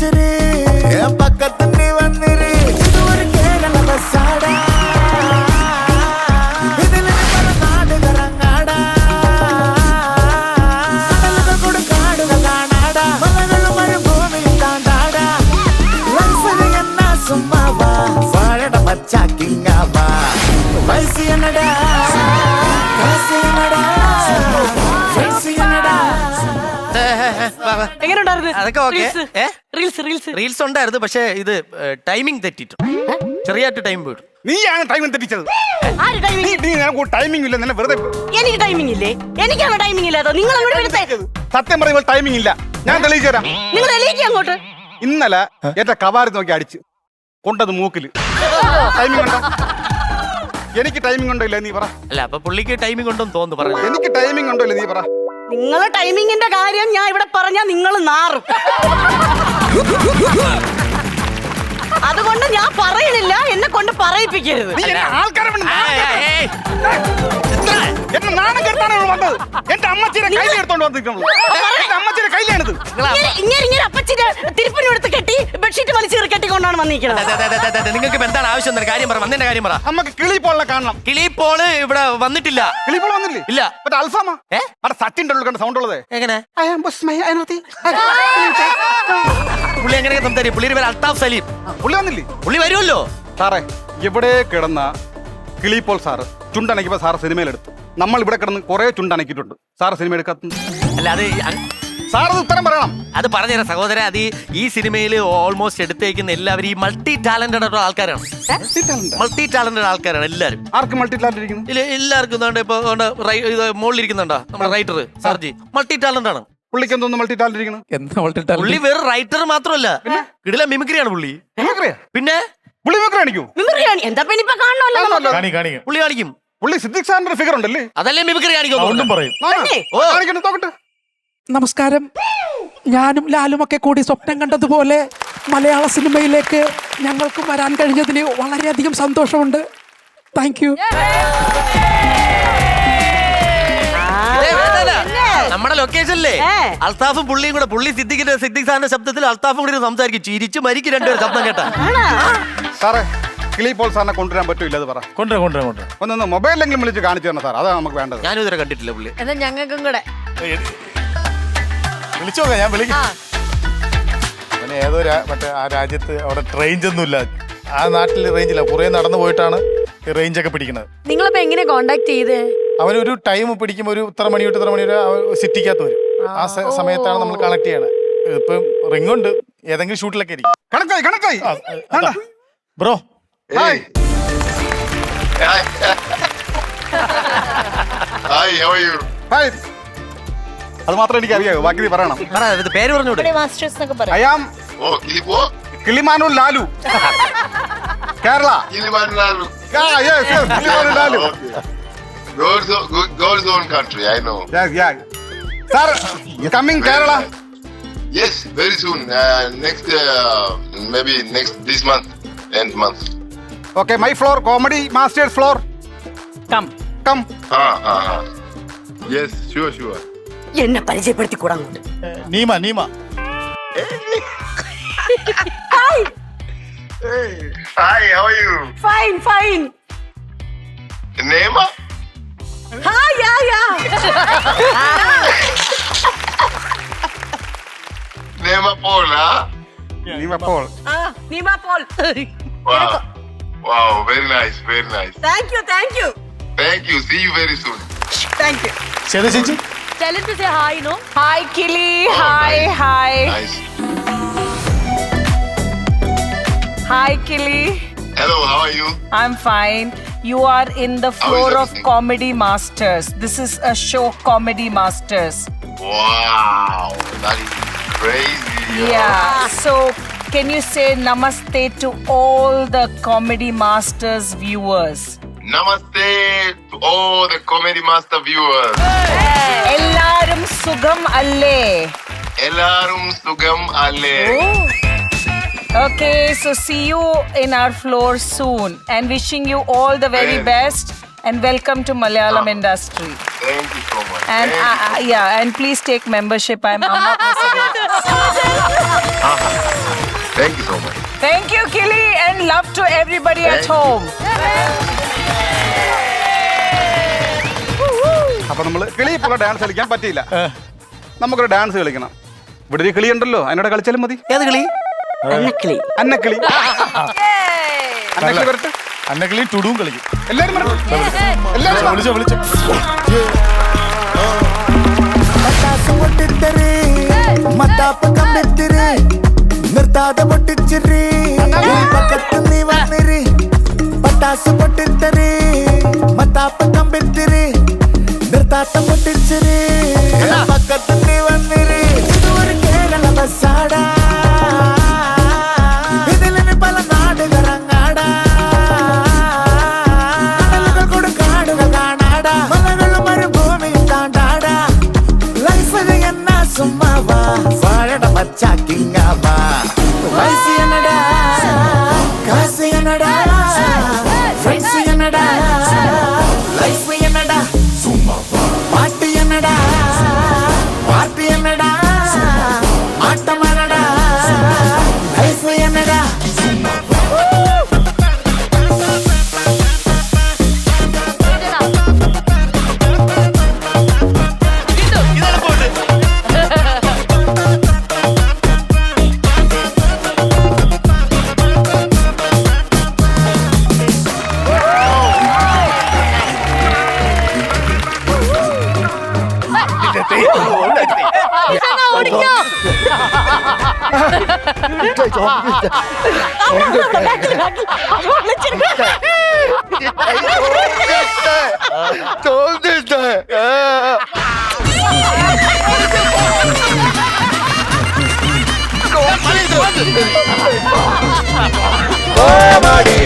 today എങ്ങനെയുണ്ടായിരുന്നു? അതൊക്കെ okay. Reels reels reels ഉണ്ടായിരുന്നു പക്ഷേ ഇത് ടൈമിംഗ് തെറ്റിട്ടുണ്ട് ചെറിയായിട്ട് ടൈം പോയിട്ടു. നീയാണ് ടൈം തെറ്റിച്ചത്. ടൈമിംഗ് ടൈമിംഗ് ഇല്ല നിന്നെ വെറുതെ എനിക്ക് ടൈമിംഗ് ഇല്ലേ? എനിക്കാണ് ടൈമിംഗ് ഇല്ലാത്തോ നിങ്ങൾ സത്യം പറയുമ്പോൾ ടൈമിംഗ് ഇല്ല. ഞാൻ തെളിയിച്ചു തരാം. നിങ്ങൾ അങ്ങോട്ട്. ഇന്നലെ എന്റെ കവാരി നോക്കി അടിച്ച് കൊണ്ടത് മൂക്കിൽ. ടൈമിംഗ് ഉണ്ടോ? എനിക്ക് ടൈമിംഗ് ഉണ്ടോ ഇല്ല നീ പറ. അല്ല അപ്പൊ പുള്ളിക്ക് ടൈമിംഗ് ഉണ്ടോന്ന് തോന്നുന്നു പറഞ്ഞു. എനിക്ക് ടൈമിംഗ് ഉണ്ടോ ഇല്ല നീ പറ. നിങ്ങളെ ടൈമിങ്ങിന്റെ കാര്യം ഞാൻ ഇവിടെ പറഞ്ഞാൽ നിങ്ങൾ നാറും. അതുകൊണ്ട് ഞാൻ പറയണില്ല എന്നെ കൊണ്ട് പറയിപ്പിക്കരുത്. നീ എന്നെ ആൾക്കാരെ കൊണ്ട് നാണം കെടുത്താ- എന്നെ നാണം കെടുത്താണ് ഇവിടെ വന്നത്. എന്റെ അമ്മച്ചിയുടെ കയ്യിൽ എടുത്തോണ്ട് വന്നിരിക്കുന്നത്. ഇങ്ങനെ- ഇങ്ങനെ അപ്പച്ചിന്റെ തിരുപ്പിനെടുത്ത് കെട്ടി ബെഡ്ഷീറ്റ് വലിച്ചേറി കെട്ടിക്കൊണ്ടാണ് വന്നിരിക്കുന്നത്. നിങ്ങൾക്ക് ഇപ്പൊ എന്താണ് ആവശ്യം എന്നൊരു കാര്യം പറ. വന്നതിന്റെ കാര്യം പറ. നമുക്ക് കിളി പോലുള്ള കാണണം. കിളിപ്പോൾ ഇവിടെ വന്നിട്ടില്ല. കിളി പോൾ വന്നില്ലേ? ഇല്ല. മറ്റേ അൽഫാമ? ഏ? അവിടെ സച്ചിൻ ടെണ്ടുൽക്കറിന്റെ സൗണ്ട് ഉള്ളത്. എങ്ങനെ? I am Boss Maya, അതിനകത്ത്. പുള്ളി എങ്ങനെയൊക്കെ സംസാരിക്കും? പുള്ളിയുടെ പേര് അൽത്താഫ് സലീം. പുള്ളി വന്നില്ലേ? പുള്ളി വരുമല്ലോ. സാറേ ഇവിടെ കിടന്ന കിളിപ്പോൾ സാറ് ചുണ്ടനക്കിയപ്പോ സാറ് സിനിമയിലെടുത്തു. നമ്മൾ ഇവിടെ കിടന്ന് കുറെ ചുണ്ടനക്കിയിട്ടുണ്ട്. സാറ് സിനിമ എടുക്കാത്ത അല്ല അത് അങ്- സാർ ഉത്തരം പറയണം. അത് പറഞ്ഞുതരാം സഹോദര. അത് ഈ- സിനിമയിൽ ഓൾമോസ്റ്റ് എടുത്തേക്കുന്ന എല്ലാവരും ഈ മൾട്ടി ടാലന്റഡ് ആയിട്ടുള്ള ആൾക്കാരാണ്. മൾട്ടി ടാലന്റഡ് ആൾക്കാരാണ് എല്ലാവരും. ആർക്ക് മൾട്ടി ടാലന്റ് ഇരിക്കുന്നു? ഇല്ല എല്ലാവർക്കും ഇപ്പൊ മുകളിലിരിക്കുന്നുണ്ടോ നമ്മുടെ റൈറ്റർ സർജി. മൾട്ടി ടാലന്റ് ആണ്. പുള്ളിക്ക് എന്തോന്ന് മൾട്ടി ടാലന്റ് എന്താ ടാലന്റ് പുള്ളി വെറും റൈറ്റർ മാത്രമല്ല. കിടില മിമിക്രിയാണ് പുള്ളി? പിന്നെ? പുള്ളി മിമിക്രി കാണിക്കൂ. എന്താ പിന്നെ ഇപ്പൊ കാണണമല്ലോ? പുള്ളി കാണിക്കും. പുള്ളി സിദ്ദിഖ് സാറിന്റെ ഫിഗർ ഉണ്ടല്ലേ? അതല്ലേ മിമിക്രി കാണിക്കും പറയും. ഓ. കാണിക്കട്ടെ നോക്കട്ടെ. നമസ്കാരം. ഞാനും ലാലും ഒക്കെ കൂടി സ്വപ്നം കണ്ടതുപോലെ മലയാള സിനിമയിലേക്ക് ഞങ്ങൾക്കും വരാൻ കഴിഞ്ഞതിന് വളരെയധികം സന്തോഷമുണ്ട്. താങ്ക് യു നമ്മുടെ ലൊക്കേഷനിലെ. അൽത്താഫും പുള്ളിയും കൂടെ പുള്ളി സിദ്ദിഖിന്റെ സിദ്ദിഖ് സാറിന്റെ ശബ്ദത്തിൽ അൽത്താഫും കൂടി സംസാരിക്കും. ചിരിച്ചു മരിക്കും രണ്ടുപേരും ശബ്ദം കേട്ടാ? സാറേ കിളിപ്പോൾ സാറിനെ കൊണ്ടുവരാൻ പറ്റൂല അത് പറ. കൊണ്ടുവരാം കൊണ്ടുവരാം കൊണ്ടുവരാം. ഒന്നൊന്ന് മൊബൈലിലെങ്കിലും വിളിച്ച് കാണിച്ചു തരണം സാർ അതാണ് നമുക്ക് വേണ്ടത്. ഞാനും ഇതുവരെ കണ്ടിട്ടില്ല പുള്ളി. എന്നാ ഞങ്ങൾക്കും കൂടെ. വിളിച്ചു നോക്കാം ഞാൻ വിളിക്കാം. ഏതോ മറ്റേ ആ രാജ്യത്ത് അവിടെ റേഞ്ച് ഒന്നുമില്ല. ആ നാട്ടിൽ റേഞ്ചില്ല കുറെ നടന്നു പോയിട്ടാണ് ഈ റേഞ്ച് ഒക്കെ പിടിക്കുന്നത്. നിങ്ങളിപ്പോ എങ്ങനെ കോണ്ടാക്ട് ചെയ്തേ? അവനൊരു ടൈം പിടിക്കുമ്പോൾ ഒരു ഇത്ര മണി തൊട്ട് ഇത്ര മണി വരെ സിറ്റിക്കകത്ത് വരും. ആ. സ- സമയത്താണ് നമ്മൾ കണക്ട് ചെയ്യണത് ഇപ്പം റിംഗ് ഉണ്ട്. ഏതെങ്കിലും ഷൂട്ടിലൊക്കെ ഇരിക്കും. കണക്കായി കണക്കായി. Bro. Hi Hi, how are you? Hi അത് മാത്രം എനിക്ക് അറിയാവൂ ബാക്കി നീ പറയണം പറ ഇത് പേര് പറഞ്ഞൂടെ മാസ്റ്റേഴ്സ് എന്നൊക്കെ പറയാം ആം Oh, Kilipo? Kilimanoor Lalu Kerala Kilimanjaro. Yeah, yes, yes, Kilimanoor Lalu Okay. God's, o- good- God's own country, I know. Yes, yeah. Sir, coming Kerala. Yes, very soon. Uh, next, uh, maybe next this month, end month. Okay, my floor, comedy masters floor. Come. Come. Ah, ah, ah. Yes, sure, sure. എന്നെ പരിചയപ്പെടുത്തി കൂടാ അങ്ങോട്ട് Neema Neema Hi, how are you? Fine fine Nema? Hi ya ya Nema Paul, huh? Nima Paul. ആ Neema Paul. Wow, very nice, very nice. Thank you thank you Thank you. See you very soon. Thank you ശരി ചേച്ചി Tell him to say hi, no? Hi, Kili. Oh, hi, nice. hi. Nice. Hi, Kili. Hello, how are you? I'm fine. You are in the floor of? Comedy Masters. This is a show, Comedy Masters. Wow, that is crazy. Yeah. So, can you say namaste to all the Comedy Masters viewers? Namaste to all the Comedy Master viewers. എല്ലാരും സുഖം അല്ലേ Elarum Sugam Ale. Okay, so see you in our floor soon and wishing you all the very Thanks. best and welcome to Malayalam industry. Thank you so much. And Thank uh, uh, yeah, and please take membership. I'm Amma President. Thank you so much. Thank you, Kili, and love to everybody at Thank you. home. അപ്പൊ നമ്മൾ കിളി പോലെ dance കളിക്കാൻ പറ്റിയില്ല. നമുക്കൊരു dance കളിക്കണം. ഇവിടെ ഒരു കിളി ഉണ്ടല്ലോ അതിനോട് കളിച്ചാലും മതി. ഏത് കിളി? അന്നക്കിളി. അന്നക്കിളി. അന്നക്കിളി വരട്ടെ. അന്നക്കിളി ടുടും കളിക്കും. എല്ലാരും എല്ലാരും. വിളിച്ചോ വിളിച്ചോ. മത്താപ്പ് കമ്പിത്തിരി നിർത്താതെ പൊട്ടിച്ചിരി. പക്കത്ത് നീ വന്നിരി പട്ടാസ് പൊട്ടിത്തെറി മത്താപ്പ് കമ്പിത്തിരി. നിർത്താത്ത പൊട്ടിച്ചിരി പക്കത്ത് നീ വന്നിരി ഇത് ഒരു കേരള ബസ്സാടാ ഇതിലിനി പല നാടുകളങ്ങാടാ കടലുകൾ കൊടുക്കാടുകൾ കാണാടാ മലകളും മരുഭൂമിയും താണ്ടാടാ ലൈഫ് എന്നാ സുമ്മാവാ വാഴട പച്ച കിങ്ങാവാ ചോദിച്ചേ കോമഡി